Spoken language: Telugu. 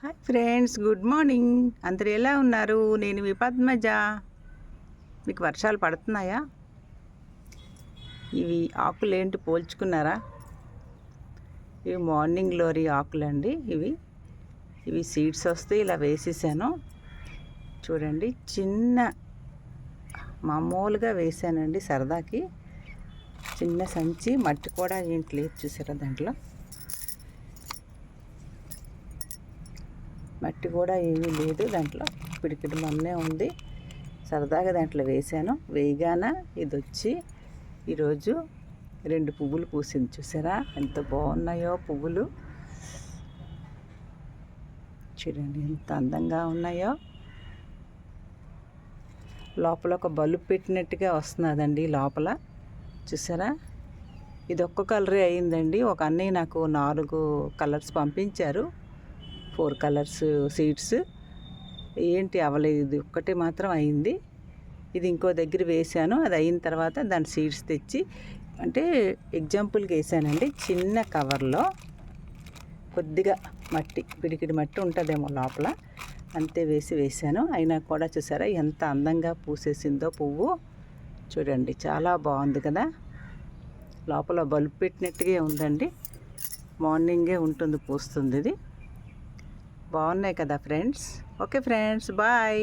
హాయ్ ఫ్రెండ్స్ గుడ్ మార్నింగ్ అందరు ఎలా ఉన్నారు? నేను మీ పద్మజ. మీకు వర్షాలు పడుతున్నాయా? ఇవి ఆకులు ఏంటి? పోల్చుకున్నారా? ఇవి మార్నింగ్ గ్లోరీ ఆకులండి ఇవి. ఇవి సీడ్స్ వస్తే ఇలా వేసేసాను. చూడండి చిన్న మామూలుగా వేసానండి సరదాకి. చిన్న సంచి మట్టి కూడా ఏంటి? లేదు చూసారా దాంట్లో? మట్టి కూడా ఏమీ లేదు. దాంట్లో పిడికిడి మొన్నే ఉంది. సరదాగా దాంట్లో వేసాను వేయగాన ఇది వచ్చి ఈరోజు రెండు పువ్వులు పూసింది. చూసారా? ఎంత బాగున్నాయో పువ్వులు. చూడండి ఎంత అందంగా ఉన్నాయో. లోపల ఒక బల్బు పెట్టినట్టుగా వస్తున్నదండి లోపల. చూసారా? ఇది ఒక్క కలరే అయిందండి. ఒక అన్నయ్య నాకు నాలుగు కలర్స్ పంపించారు. Four colours seeds. ఏంటి అవ్వలేదు ఇది ఒక్కటి మాత్రం అయింది. ఇది ఇంకో దగ్గర వేసాను అది అయిన తర్వాత దాని సీడ్స్ తెచ్చి అంటే ఎగ్జాంపుల్కి వేసానండి చిన్న కవర్లో కొద్దిగా మట్టి పిడికిడి మట్టి ఉంటుందేమో లోపల అంతే వేసి వేసాను అయినా కూడా చూసారా ఎంత అందంగా పూసేసిందో పువ్వు. చూడండి చాలా బాగుంది కదా. లోపల బల్బు పెట్టినట్టుగా ఉందండి. మార్నింగే ఉంటుంది పూస్తుంది ఇది. బాగున్నాయి కదా ఫ్రెండ్స్? Okay friends bye.